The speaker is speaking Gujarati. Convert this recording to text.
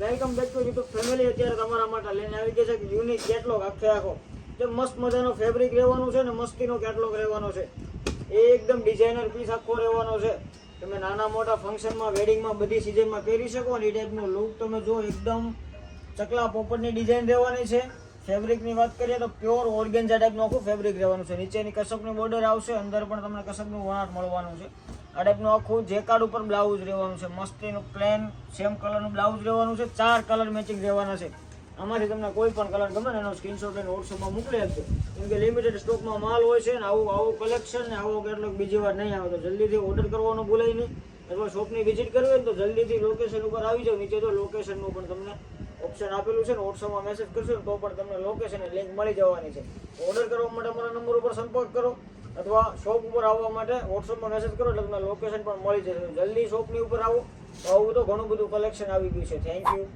Welcome back to YouTube family અત્યારે તમારા માટે લઈને આવી ગયા છે કે યુનિક કેટલોગ આખે આખો. જે મસ્ત મજાનો ફેબ્રિક રહેવાનું છે ને મસ્તીનો કેટલોગ રહેવાનો છે. એ એકદમ ડિઝાઇનર પીસ આખો રહેવાનો છે. તમે નાના મોટા ફંક્શનમાં વેડિંગમાં બધી સિઝનમાં પહેરી શકો અને એ ટાઈપનો લુક તમે જો એકદમ ચકલા પોપટની ડિઝાઇન રહેવાની છે. ફેબ્રિકની વાત કરીએ તો પ્યોર ઓર્ગેન્ઝા ટાઈપનું આખું ફેબ્રિક રહેવાનું છે. નીચેની કસબની બોર્ડર આવશે, અંદર પણ તમને કસબનું વણાટ મળવાનું છે. આ ટાઈપનું આખું જેકાર્ડ ઉપર બ્લાઉઝ રહેવાનું છે. મસ્તીનું પ્લેન સેમ કલરનું બ્લાઉઝ રહેવાનું છે. ચાર કલર મેચિંગ રહેવાના છે. આમાંથી તમને કોઈ પણ કલર ગમે ને એનો સ્ક્રીનશોટ લઈને વોટ્સઅપમાં મોકલી આપજો. કેમ કે લિમિટેડ સ્ટોકમાં માલ હોય છે ને આવું આવું કલેક્શન ને આવો કેટલોક બીજી વાર નહીં આવે તો જલ્દીથી ઓર્ડર કરવાનું ભૂલાય નહીં. અથવા શોપની વિઝિટ કરવી હોય તો જલ્દીથી લોકેશન ઉપર આવી જાવ નીચે તો લોકેશનનું પણ તમને ઓપ્શન આપેલું છે ને વોટ્સઅપમાં મેસેજ કરશો ને તો પણ તમને લોકેશન લિંક મળી જવાની છે. ઓર્ડર કરવા માટે અમારા નંબર ઉપર સંપર્ક કરો અથવા શોપ ઉપર આવવા માટે વોટ્સઅપમાં મેસેજ કરો એટલે તમને લોકેશન પણ મળી જશે. જલ્દી શોપની ઉપર આવો. તો આવું તો ઘણું બધું કલેક્શન આવી ગયું છે. Thank you